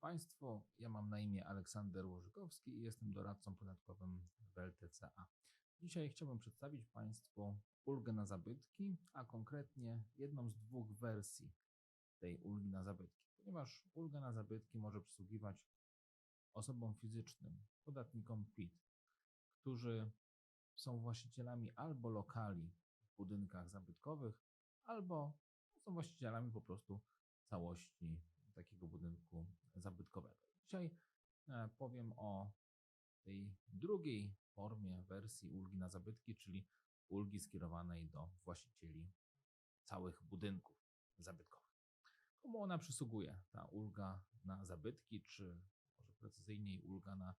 dobry. Ja mam na imię Aleksander Łożykowski i jestem doradcą podatkowym w LTCA. Dzisiaj chciałbym przedstawić Państwu ulgę na zabytki, a konkretnie jedną z dwóch wersji tej ulgi na zabytki, ponieważ ulga na zabytki może przysługiwać osobom fizycznym, podatnikom PIT, którzy są właścicielami albo lokali w budynkach zabytkowych, albo są właścicielami po prostu całości takiego budynku zabytkowego. Dzisiaj e, powiem o tej drugiej formie wersji ulgi na zabytki, czyli ulgi skierowanej do właścicieli całych budynków zabytkowych. Komu ona przysługuje, ta ulga na zabytki, czy może precyzyjniej ulga na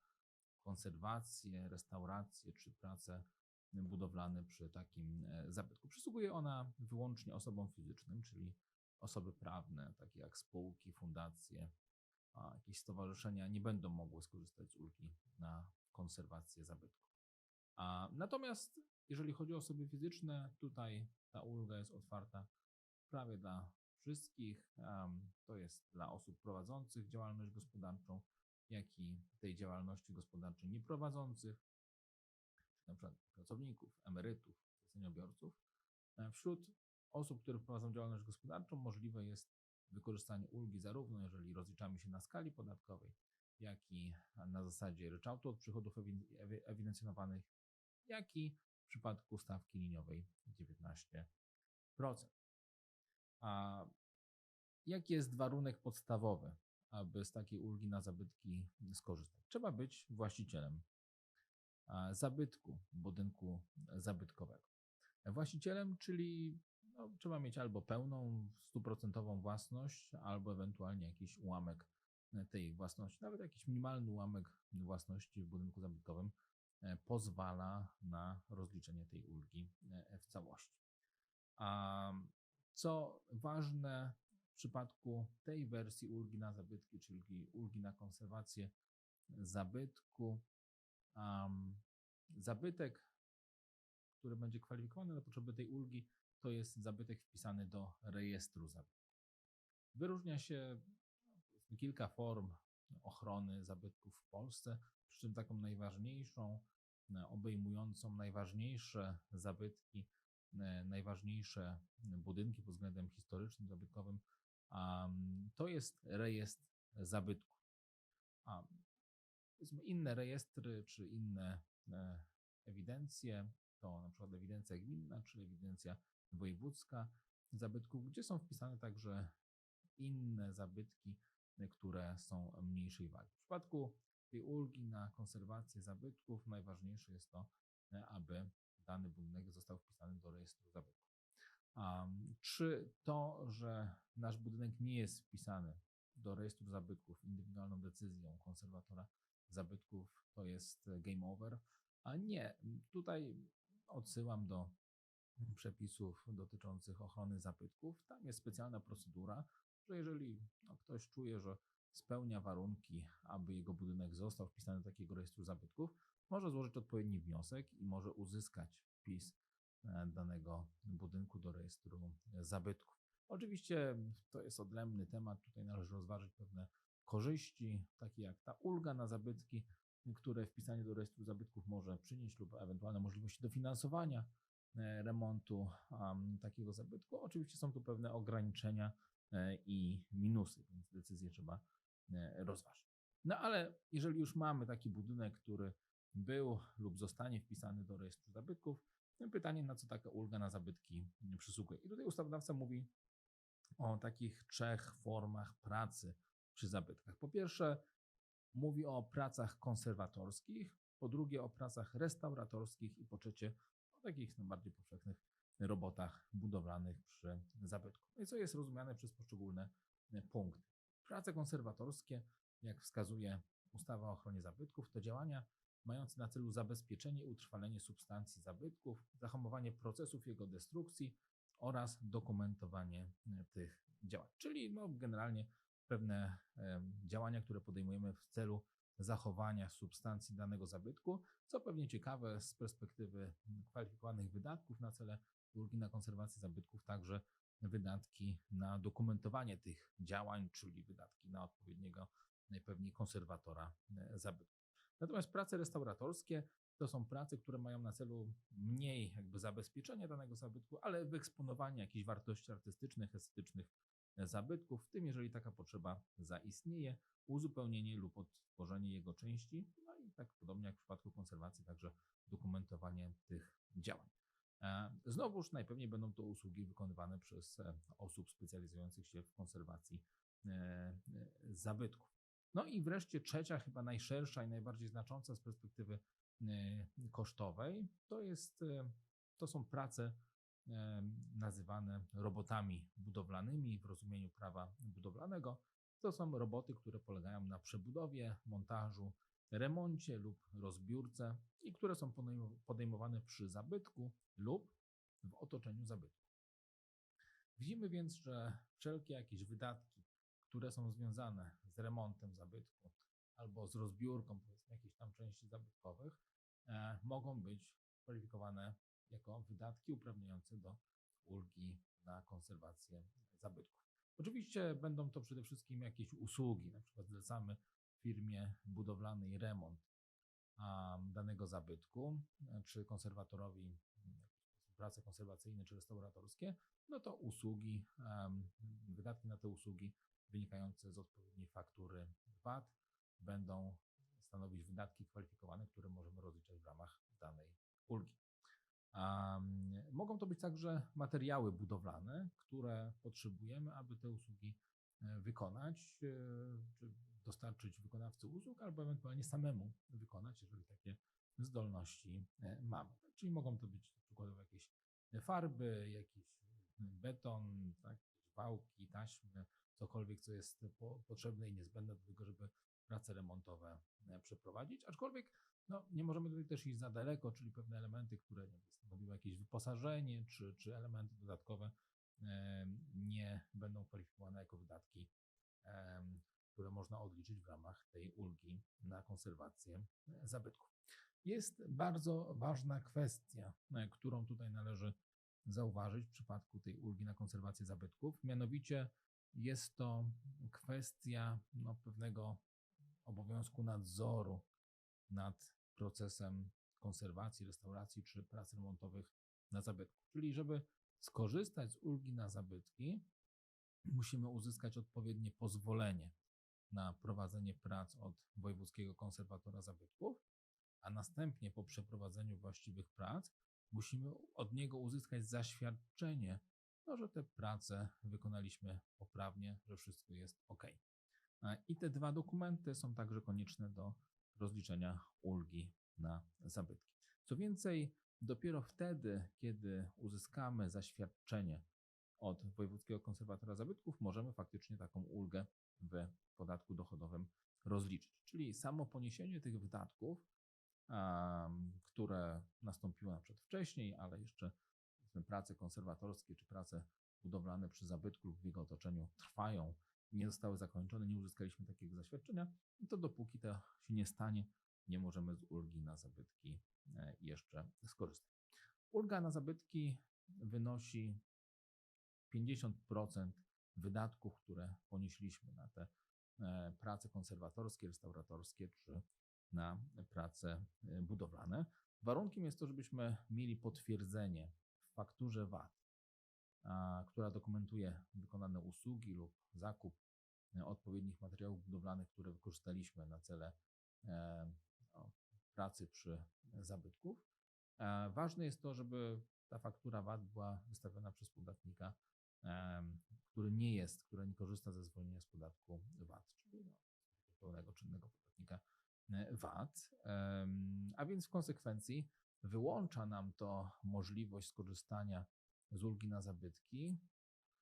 konserwację, restaurację czy prace budowlane przy takim e, zabytku. Przysługuje ona wyłącznie osobom fizycznym, czyli osoby prawne, takie jak spółki, fundacje, a jakieś stowarzyszenia nie będą mogły skorzystać z ulgi na konserwację zabytków. A natomiast jeżeli chodzi o osoby fizyczne, tutaj ta ulga jest otwarta prawie dla wszystkich. To jest dla osób prowadzących działalność gospodarczą, jak i tej działalności gospodarczej nieprowadzących, czy na przykład pracowników, emerytów, zleceniobiorców. Wśród osób, które prowadzą działalność gospodarczą, możliwe jest wykorzystanie ulgi zarówno jeżeli rozliczamy się na skali podatkowej, jak i na zasadzie ryczałtu od przychodów ewidencjonowanych, jak i w przypadku stawki liniowej 19%. A jaki jest warunek podstawowy, aby z takiej ulgi na zabytki skorzystać? Trzeba być właścicielem zabytku, budynku zabytkowego. Właścicielem, czyli no, trzeba mieć albo pełną, stuprocentową własność, albo ewentualnie jakiś ułamek e, tej własności. Nawet jakiś minimalny ułamek własności w budynku zabytkowym e, pozwala na rozliczenie tej ulgi e, w całości. A co ważne w przypadku tej wersji ulgi na zabytki, czyli ulgi na konserwację zabytku, um, zabytek, który będzie kwalifikowany na potrzeby tej ulgi, to jest zabytek wpisany do rejestru zabytków. Wyróżnia się kilka form ochrony zabytków w Polsce, przy czym taką najważniejszą, e, obejmującą najważniejsze zabytki, e, najważniejsze budynki pod względem historycznym, zabytkowym, to jest rejestr zabytków. A inne rejestry czy inne e, ewidencje, to na przykład ewidencja gminna czy ewidencja wojewódzka zabytków, gdzie są wpisane także inne zabytki, które są mniejszej wagi. W przypadku tej ulgi na konserwację zabytków najważniejsze jest to, aby dany budynek został wpisany do rejestru zabytków. Czy to, że nasz budynek nie jest wpisany do rejestru zabytków indywidualną decyzją konserwatora zabytków, to jest game over? A nie, tutaj odsyłam do przepisów dotyczących ochrony zabytków. Tam jest specjalna procedura, że jeżeli no, ktoś czuje, że spełnia warunki, aby jego budynek został wpisany do takiego rejestru zabytków, może złożyć odpowiedni wniosek i może uzyskać wpis e, danego budynku do rejestru zabytków. Oczywiście to jest odrębny temat, tutaj należy rozważyć pewne korzyści, takie jak ta ulga na zabytki, które wpisanie do rejestru zabytków może przynieść lub ewentualne możliwości dofinansowania remontu takiego zabytku. Oczywiście są tu pewne ograniczenia e, i minusy, więc decyzję trzeba e, rozważyć. No ale jeżeli już mamy taki budynek, który był lub zostanie wpisany do rejestru zabytków, to pytanie, na co taka ulga na zabytki przysługuje. I tutaj ustawodawca mówi o takich trzech formach pracy przy zabytkach. Po pierwsze, mówi o pracach konserwatorskich, po drugie o pracach restauratorskich i po trzecie takich najbardziej powszechnych robotach budowlanych przy zabytku. No i co jest rozumiane przez poszczególne e, punkty. Prace konserwatorskie, jak wskazuje ustawa o ochronie zabytków, to działania mające na celu zabezpieczenie i utrwalenie substancji zabytków, zahamowanie procesów jego destrukcji oraz dokumentowanie e, tych działań. Czyli no, generalnie pewne e, działania, które podejmujemy w celu zachowania substancji danego zabytku, co pewnie ciekawe z perspektywy kwalifikowanych wydatków na cele ulgi na konserwację zabytków, także wydatki na dokumentowanie tych działań, czyli wydatki na odpowiedniego najpewniej konserwatora e, zabytku. Natomiast prace restauratorskie to są prace, które mają na celu mniej jakby zabezpieczenie danego zabytku, ale wyeksponowanie jakichś wartości artystycznych, estetycznych zabytków, w tym jeżeli taka potrzeba zaistnieje, uzupełnienie lub odtworzenie jego części, no i tak podobnie jak w przypadku konserwacji, także dokumentowanie tych działań. E, znowuż najpewniej będą to usługi wykonywane przez e, osób specjalizujących się w konserwacji zabytków. No i wreszcie trzecia, chyba najszersza i najbardziej znacząca z perspektywy kosztowej, to, jest, to są prace nazywane robotami budowlanymi w rozumieniu prawa budowlanego. To są roboty, które polegają na przebudowie, montażu, remoncie lub rozbiórce i które są podejmowane przy zabytku lub w otoczeniu zabytku. Widzimy więc, że wszelkie jakieś wydatki, które są związane z remontem zabytku albo z rozbiórką powiedzmy jakichś tam części zabytkowych, E, mogą być kwalifikowane jako wydatki uprawniające do ulgi na konserwację zabytków. Oczywiście będą to przede wszystkim jakieś usługi, na przykład zlecamy firmie budowlanej remont danego zabytku, czy konserwatorowi prace konserwacyjne czy restauratorskie, no to usługi, wydatki na te usługi wynikające z odpowiedniej faktury VAT będą stanowić wydatki kwalifikowane, które możemy rozliczać w ramach danej ulgi. Mogą to być także materiały budowlane, które potrzebujemy, aby te usługi e, wykonać, e, czy dostarczyć wykonawcy usług, albo ewentualnie samemu wykonać, jeżeli takie zdolności e, mamy. Czyli mogą to być przykładowo jakieś farby, jakiś beton, tak, wałki, taśmy, cokolwiek, co jest po, potrzebne i niezbędne do tego, żeby prace remontowe przeprowadzić, aczkolwiek no, nie możemy tutaj też iść za daleko, czyli pewne elementy, które nie stanowiły jakieś wyposażenie czy, czy elementy dodatkowe e, nie będą kwalifikowane jako wydatki, e, które można odliczyć w ramach tej ulgi na konserwację zabytków. Jest bardzo ważna kwestia, którą tutaj należy zauważyć w przypadku tej ulgi na konserwację zabytków, mianowicie jest to kwestia no, pewnego obowiązku nadzoru nad procesem konserwacji, restauracji czy prac remontowych na zabytku. Czyli, żeby skorzystać z ulgi na zabytki, musimy uzyskać odpowiednie pozwolenie na prowadzenie prac od wojewódzkiego konserwatora zabytków, a następnie po przeprowadzeniu właściwych prac musimy od niego uzyskać zaświadczenie, no, że te prace wykonaliśmy poprawnie, że wszystko jest ok. I te dwa dokumenty są także konieczne do rozliczenia ulgi na zabytki. Co więcej, dopiero wtedy, kiedy uzyskamy zaświadczenie od Wojewódzkiego Konserwatora Zabytków, możemy faktycznie taką ulgę w podatku dochodowym rozliczyć. Czyli samo poniesienie tych wydatków, które nastąpiły na przykład wcześniej, ale jeszcze prace konserwatorskie czy prace budowlane przy zabytku lub w jego otoczeniu trwają nie zostały zakończone, nie uzyskaliśmy takiego zaświadczenia, to dopóki to się nie stanie, nie możemy z ulgi na zabytki e, jeszcze skorzystać. Ulga na zabytki wynosi 50% wydatków, które ponieśliśmy na te e, prace konserwatorskie, restauratorskie czy na prace e, budowlane. Warunkiem jest to, żebyśmy mieli potwierdzenie w fakturze VAT która dokumentuje wykonane usługi lub zakup e, odpowiednich materiałów budowlanych, które wykorzystaliśmy na cele e, pracy przy zabytków. E, ważne jest to, żeby ta faktura VAT była wystawiona przez podatnika, który nie jest, który nie korzysta ze zwolnienia z podatku VAT, czyli no, pełnego czynnego podatnika VAT. A więc w konsekwencji wyłącza nam to możliwość skorzystania z ulgi na zabytki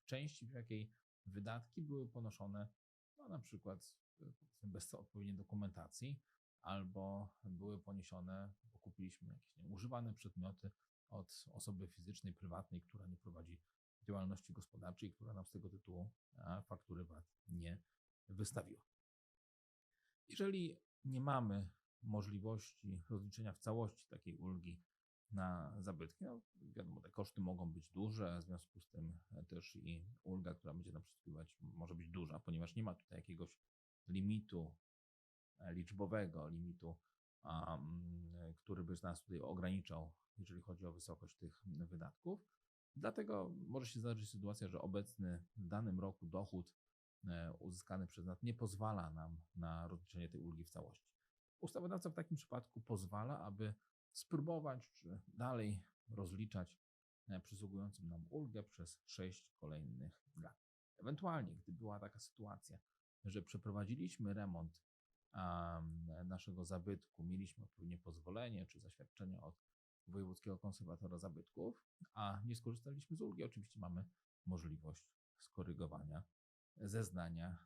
części, w jakiej wydatki były ponoszone no, na przykład bez odpowiedniej dokumentacji, albo były poniesione, bo kupiliśmy jakieś nie, używane przedmioty od osoby fizycznej, prywatnej, która nie prowadzi działalności gospodarczej, która nam z tego tytułu faktury VAT nie wystawiła. Jeżeli nie mamy możliwości rozliczenia w całości takiej ulgi na zabytki. No, wiadomo, te koszty mogą być duże, w związku z tym też i ulga, która będzie nam przysługiwać, może być duża, ponieważ nie ma tutaj jakiegoś limitu e, liczbowego, limitu, mm, który by nas tutaj ograniczał, jeżeli chodzi o wysokość tych wydatków. Dlatego może się zdarzyć sytuacja, że obecny w danym roku dochód e, uzyskany przez nas nie pozwala nam na rozliczenie tej ulgi w całości. Ustawodawca w takim przypadku pozwala, aby spróbować czy dalej rozliczać e, przysługującą nam ulgę przez 6 kolejnych lat. Ewentualnie, gdy była taka sytuacja, że przeprowadziliśmy remont naszego zabytku, mieliśmy odpowiednie pozwolenie czy zaświadczenie od Wojewódzkiego Konserwatora Zabytków, a nie skorzystaliśmy z ulgi, oczywiście mamy możliwość skorygowania zeznania,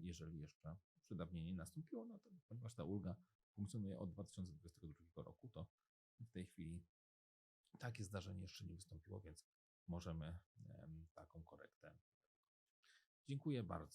jeżeli jeszcze przedawnienie nastąpiło, no to ponieważ ta ulga funkcjonuje od 2022 roku, to w tej chwili takie zdarzenie jeszcze nie wystąpiło, więc możemy taką korektę. Dziękuję bardzo.